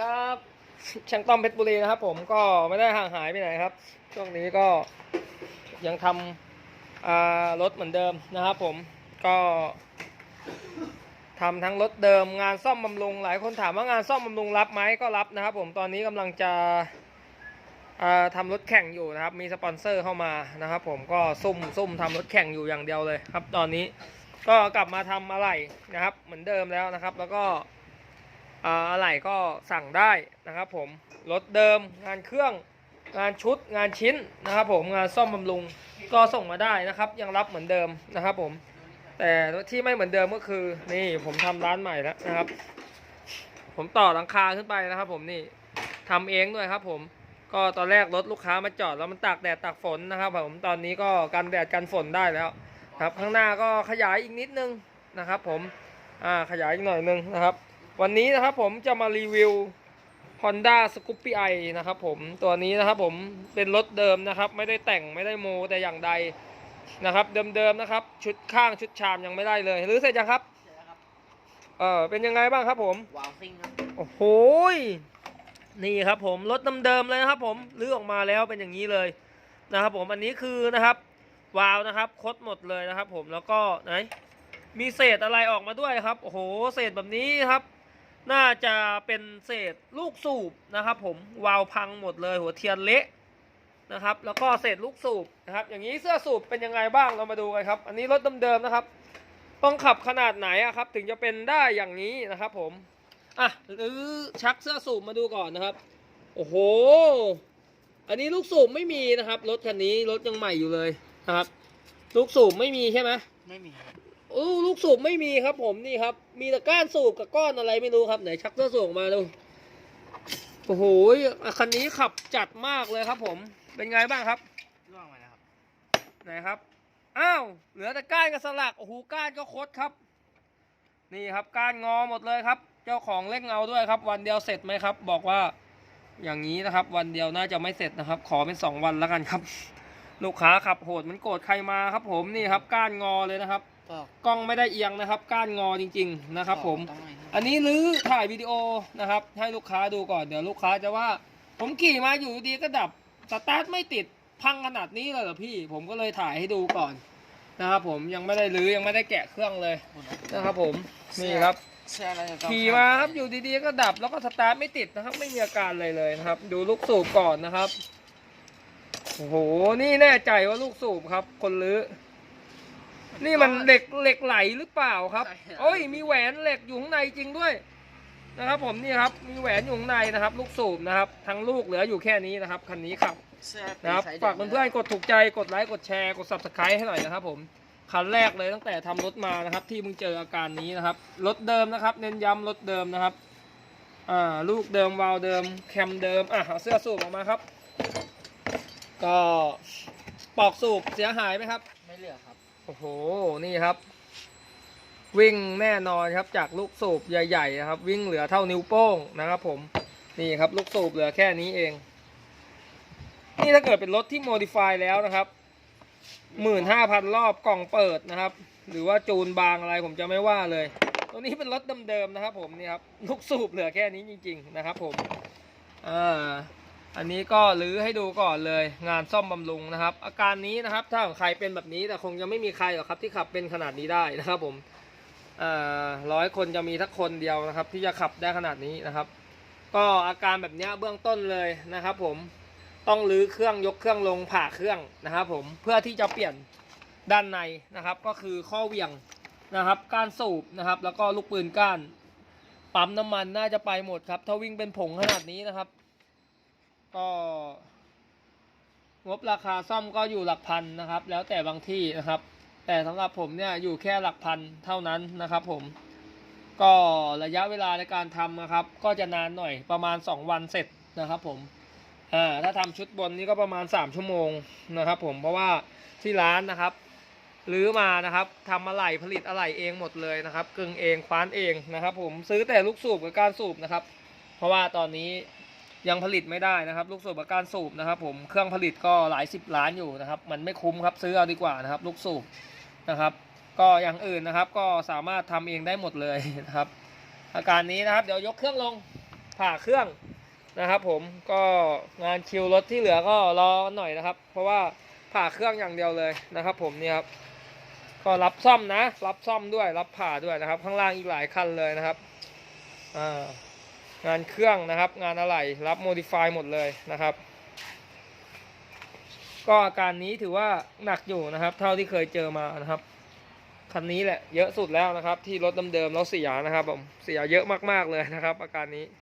ครับช่างต้อมเพชรบุรีนะครับผมก็ไม่ได้ห่างหายไปไหนครับ ช่วงนี้ก็ยังทำรถเหมือนเดิมนะครับผมก็ทำทั้งรถเดิมงานซ่อมบำรุงหลายคนถามว่างานซ่อมบำรุงรับไหมก็รับนะครับ ผมตอนนี้กำลังจะอ่าทำรถแข่งอยู่นะครับ มีสปอนเซอร์เข้ามานะครับ ผมก็ซุ่มซุ่มทำรถแข่งอยู่อย่างเดียวเลยครับ ตอนนี้ก็กลับมาทำอะไรนะครับ เหมือนเดิมแล้วนะครับ แล้วก็ อะไรก็สั่งได้นะครับผมรถเดิมงานเครื่องงานชุดงานชิ้นนะครับผมงานซ่อมบำรุงก็ส่งมาได้นะครับ ยังรับเหมือนเดิมนะครับผม แต่ที่ไม่เหมือนเดิมก็คือ นี่ผมทำร้านใหม่แล้วนะครับ ผมต่อหลังคาขึ้นไปนะครับ ผมนี่ทำเองด้วยครับ ผมก็ตอนแรกรถลูกค้ามาจอดแล้วมันตากแดดตากฝนนะครับผมตอนนี้ก็กันแดดกันฝนได้แล้วครับ ข้างหน้าก็ขยายอีกนิดนึงนะครับ ผมอ่าขยายอีกหน่อยนึงนะครับ วันนี้นะครับผมจะมารีวิว Honda Scoopy i นะครับผมตัวนี้นะครับผมเป็นรถเดิมนะครับ ไม่ได้แต่งไม่ได้โมแต่อย่างใดนะครับ เดิมๆนะครับ ชุดข้างชุดชามยังไม่ได้เลย หรือเสร็จยังครับเสร็จแล้วครับเออเป็นยังไงบ้างครับผมวาวซิ่งครับโอ้โหยนี่ครับผมรถเดิมๆเลยนะครับผมลื้อออกมาแล้วเป็นอย่างนี้เลยนะครับผมอันนี้คือนะครับวาล์วนะครับคดหมดเลยนะครับผมแล้วก็ไหนมีเศษอะไรออกมาด้วยครับ โอ้โห เศษแบบนี้ครับ น่าจะเป็นเศษลูกสูบนะครับ ผมวาล์วพังหมดเลยหัวเทียนเละนะครับ แล้วก็เศษลูกสูบนะครับ อย่างนี้เสื้อสูบเป็นยังไงบ้างเรามาดูกันครับ อันนี้รถเดิมๆนะครับ ต้องขับขนาดไหนอะครับ ถึงจะเป็นได้อย่างนี้นะครับผมอะหรือชักเสื้อสูบมาดูก่อนนะครับ โอ้โห อันนี้ลูกสูบไม่มีนะครับรถคันนี้รถยังใหม่อยู่เลยนะครับ ลูกสูบไม่มีใช่ไหมไม่มี โอ้ลูกสูบไม่มีครับผมนี่ครับ มีแต่ก้านสูบกับก้อนอะไรไม่รู้ครับไหนชักเสื้อสูบออกมาดูโอ้โหคันนี้ขับจัดมากเลยครับ ผมเป็นไงบ้างครับร่วงมาแล้วครับไหนครับอ้าวเหลือแต่ก้านกับสลักโอ้โหก้านก็คดครับ นี่ครับก้านงอหมดเลยครับ เจ้าของเล่งเงาด้วยครับ วันเดียวเสร็จไหมครับ บอกว่าอย่างนี้นะครับ วันเดียวน่าจะไม่เสร็จนะครับ ขอเป็นสองวันแล้วกันครับ ลูกค้าขับโหดมันโกรธใครมาครับ ผมนี่ครับ ก้านงอเลยนะครับ ก็กล้องไม่ได้เอียงนะครับ ก้านงอจริง ๆ นะครับ ผมต้องหน่อยครับอันนี้รื้อถ่ายวิดีโอนะครับ ให้ลูกค้าดูก่อนเดี๋ยวลูกค้าจะว่า ผมขี่มาอยู่ดีก็ดับสตาร์ทไม่ติดพังขนาดนี้เลยเหรอพี่ ผมก็เลยถ่ายให้ดูก่อนนะครับผมยังไม่ได้รื้อยังไม่ได้แกะเครื่องเลยนะครับ ผมนี่ครับเสื้ออะไรจะต้องขี่มาครับอยู่ดีๆก็ดับแล้วก็สตาร์ทไม่ติดนะครับ ไม่มีอาการอะไรเลยนะครับ ดูลูกสูบก่อนนะครับโอ้โหนี่แน่ใจว่าลูกสูบครับ คนรื้อ นี่มันเหล็กเหล็กไหลหรือเปล่าครับโอ้ยมีแหวนเหล็กอยู่ข้างในจริงด้วยนะครับ ผมนี่ครับมีแหวนอยู่ข้างในนะครับ ลูกสูบนะครับ ทั้งลูกเหลืออยู่แค่นี้นะครับคันนี้ขับเสื้อนะครับตีสยฝากเพื่อนๆกดถูกใจกดไลค์กดแชร์กด subscribe ให้หน่อยนะครับ ผมคันแรกเลยตั้งแต่ทำรถมานะครับ ที่มึงเจออาการนี้นะครับรถเดิมนะครับ เน้นย้ำรถเดิมนะครับอ่าลูกเดิมวาล์วเดิมแคมเดิมอะเอาเสื้อสูบออกมาครับ ก็ปอกสูบเสียหายไหมครับ ไม่เหลือครับโอ้โห นี่ครับ วิ่งแน่นอนครับ จากลูกสูบใหญ่ๆนะครับ วิ่งเหลือเท่านิ้วโป้งนะครับผม นี่ครับลูกสูบเหลือแค่นี้เอง นี่ถ้าเกิดเป็นรถที่โมดิฟายแล้วนะครับหมื่นห้าพันรอบกล่องเปิดนะครับ หรือว่าจูนบางอะไรผมจะไม่ว่าเลย ตัวนี้เป็นรถเดิมๆนะครับ ผมนี่ครับ ลูกสูบเหลือแค่นี้จริง ๆ นะครับ ผมอ่า อันนี้ก็รื้อให้ดูก่อนเลยงานซ่อมบำรุงนะครับ อาการนี้นะครับ ถ้าของใครเป็นแบบนี้แต่คงจะไม่มีใครหรอกครับ ที่ขับเป็นขนาดนี้ได้นะครับ ผมร้อยคนจะมีทักคนเดียวนะครับ ที่จะขับได้ขนาดนี้นะครับ ก็อาการแบบนี้เบื้องต้นเลยนะครับ ผมต้องรื้อเครื่องยกเครื่องลงผ่าเครื่องนะครับ ผมเพื่อที่จะเปลี่ยนด้านในนะครับ ก็คือข้อเหวี่ยงนะครับ ก้านสูบนะครับ แล้วก็ลูกปืนก้าน ปั๊มน้ำมันน่าจะไปหมดครับ ถ้าวิ่งเป็นผงขนาดนี้นะครับ ก็งบราคาซ่อมก็อยู่หลักพันนะครับ แล้วแต่บางที่นะครับ แต่สำหรับผมเนี่ยอยู่แค่หลักพันเท่านั้นนะครับ ผม ก็ระยะเวลาในการทำนะครับ ก็จะนานหน่อยประมาณ 2 วันเสร็จนะครับผมอ่าถ้าทำชุดบนนี่ก็ประมาณ 3 ชั่วโมงนะครับ ผมเพราะว่าที่ร้านนะครับรื้อมานะครับทำอะไหล่ผลิตอะไหล่เองหมดเลยนะครับกึ่งเองคว้านเองนะครับ ผมซื้อแต่ลูกสูบกับการสูบนะครับ เพราะว่าตอนนี้ ยังผลิตไม่ได้นะครับ ลูกสูบกับการสูบนะครับ ผมเครื่องผลิตก็หลายสิบล้านอยู่นะครับ มันไม่คุ้มครับซื้อเอาดีกว่านะครับ ลูกสูบนะครับ ก็อย่างอื่นนะครับ ก็สามารถทำเองได้หมดเลยนะครับ อาการนี้นะครับ เดี๋ยวยกเครื่องลงผ่าเครื่องนะครับ ผมก็งานคิวรถที่เหลือก็รอหน่อยนะครับ เพราะว่าผ่าเครื่องอย่างเดียวเลยนะครับ ผมนี่ครับก็รับซ่อมนะ รับซ่อมด้วยรับผ่าด้วยนะครับ ข้างล่างอีกหลายคันเลยนะครับอ่า งานเครื่องนะครับ งานอะไหล่รับโมดิฟายหมดเลยนะครับ ก็อาการนี้ถือว่าหนักอยู่นะครับ เท่าที่เคยเจอมานะครับคันนี้แหละเยอะสุดแล้วนะครับ ที่รถเดิมๆแล้วเสียนะครับผมเสียเยอะมากๆเลยนะครับ อาการนี้